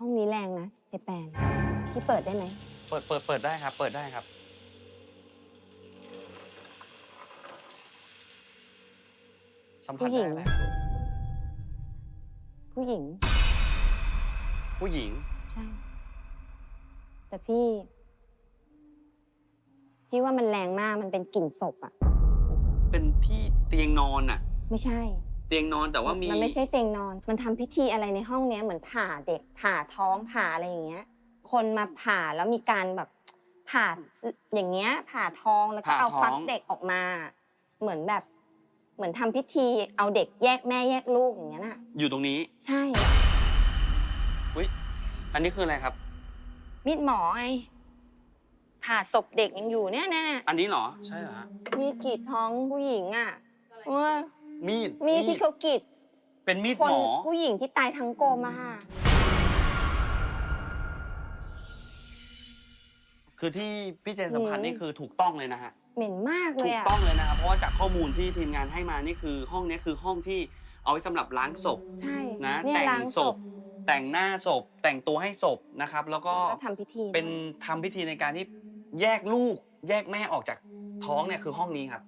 ห้องนี้แรงนะเจแปนพี่เปิดได้ไหม เปิดเปิดเปิดได้ครับ เปิดได้ครับ สัมผัสได้อะไรครับผู้หญิง ผู้หญิง ใช่ แต่พี่ พี่ว่ามันแรงมากมันเป็นกลิ่นศพอะเป็นที่เตียงนอนน่ะ ไม่ใช่ เตียงนอนแต่ว่ามีมันไม่ใช่เตียงนอน มันทำพิธีอะไรในห้องเนี้ยเหมือนผ่าเด็กผ่าท้องผ่าอะไรอย่างเงี้ย คนมาผ่าแล้วมีการแบบผ่าอย่างเงี้ย ผ่าท้องแล้วก็เอาฟักเด็กออกมา เหมือนแบบ เหมือนทำพิธีเอาเด็กแยกแม่แยกลูกอย่างเงี้ยน่ะ อยู่ตรงนี้ ใช่อุ้ยอันนี้คืออะไรครับ มีดหมอไงผ่าศพเด็กยังอยู่เนี่ยแน่อันนี้เหรอ ใช่เหรอฮะ มีดกรีดท้องผู้หญิงอะเออ มีดมีดที่เขากรีดเป็นมีดคนหมอ ผู้หญิงที่ตายทั้งกลมอะค่ะ คือที่พี่เจนสัมผัสอืมนี่คือถูกต้องเลยนะฮะ เหม็นมากเลถูยกอะต้องเลยนะครับ เพราะว่าจากข้อมูลที่ทีมงานให้มานี่คือ ห้องนี้คือห้องที่เอาไว้สำหรับล้างศพ ใช่นะเนี่ยแต่งล้างศศพพแต่งหน้าศพ แต่งตัวให้ศพนะครับ แล้วก็ก็ทำพิธีเป็นทำพิธีในการที่แยกลูก แยกแม่ออกจากท้องเนี่ยคือห้องนี้ครับ